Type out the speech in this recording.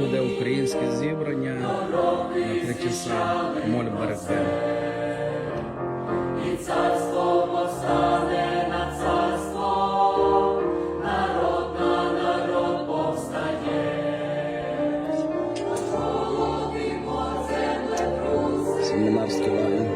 буде українське зібрання на три часа моль березе. І царство повстане на царство, народ народ повстає. Семінарський.